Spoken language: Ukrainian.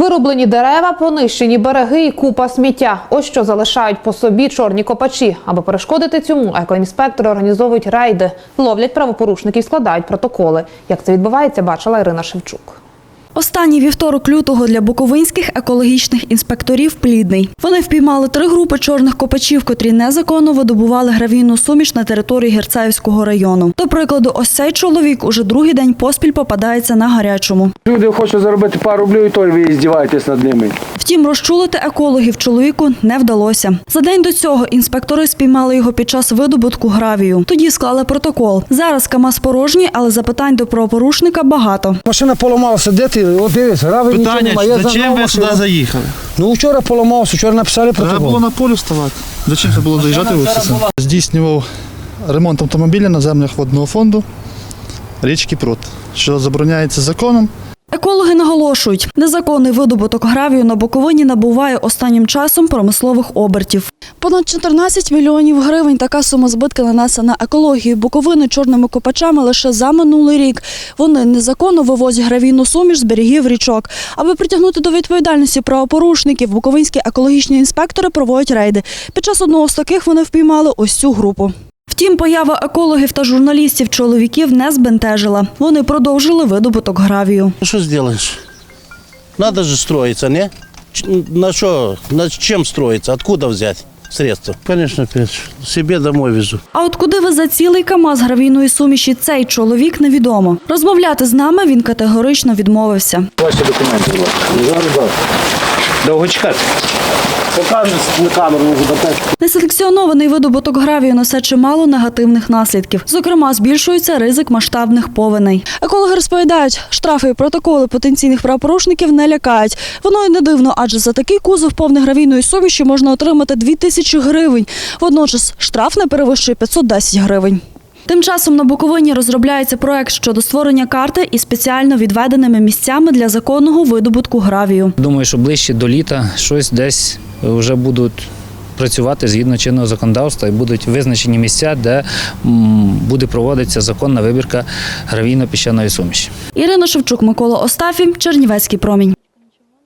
Вирублені дерева, понищені береги і купа сміття. Ось що залишають по собі чорні копачі. Аби перешкодити цьому, екоінспектори організовують рейди, ловлять правопорушників, складають протоколи. Як це відбувається, бачила Ірина Шевчук. Останній вівторок лютого для буковинських екологічних інспекторів плідний. Вони впіймали три групи чорних копачів, котрі незаконно видобували гравійну суміш на території Герцаївського району. До прикладу, ось цей чоловік уже другий день поспіль попадається на гарячому. Люди хочуть заробити пару рублів, і то ви здіваєтесь над ними. Втім, розчулити екологів чоловіку не вдалося. За день до цього інспектори спіймали його під час видобутку гравію. Тоді склали протокол. Зараз КАМАЗ порожній, але запитань до правопорушника багато. Машина поламалася, де ти? От дивись, грави нічого немає. Я зачем ви сюди заїхали? Ну вчора поламався, вчора написали Треба протокол. було на полю вставати. Зачем це було заїжджати в офіс? Здійснював ремонт автомобіля на землях водного фонду річки Прут, що забороняється законом. Екологи наголошують, незаконний видобуток гравію на Буковині набуває останнім часом промислових обертів. Понад 14 мільйонів гривень така сума збитки нанесена екології Буковини чорними копачами лише за минулий рік. Вони незаконно вивозять гравійну суміш з берегів річок. Аби притягнути до відповідальності правопорушників, буковинські екологічні інспектори проводять рейди. Під час одного з таких вони впіймали ось цю групу. Втім, поява екологів та журналістів чоловіків не збентежила. Вони продовжили видобуток гравію. Ну, Что сделаешь? Надо же строиться, не? На что, на чем строиться? Откуда взять средства? Конечно, опять себе домой везу. А от куди везе цілий КАМАЗ гравійної суміші цей чоловік невідомо. Розмовляти з нами він категорично відмовився. Ваші документи, будь ласка. Зараз, Довго чекати. Покажу на камеру, дати. Видобуток гравію несе чимало негативних наслідків. Зокрема, збільшується ризик масштабних повеней. Екологи розповідають, штрафи і протоколи потенційних правопорушників не лякають. Воно й не дивно, адже за такий кузов повний гравійної суміші можна отримати 2 тисячі гривень. Водночас штраф не перевищує 510 гривень. Тим часом на Буковині розробляється проект щодо створення карти із спеціально відведеними місцями для законного видобутку гравію. Думаю, що ближче до літа щось десь вже будуть працювати згідно чинного законодавства і будуть визначені місця, де буде проводитися законна вибірка гравійно-піщаної суміші. Ірина Шевчук, Микола Остафій, Чернівецький промінь.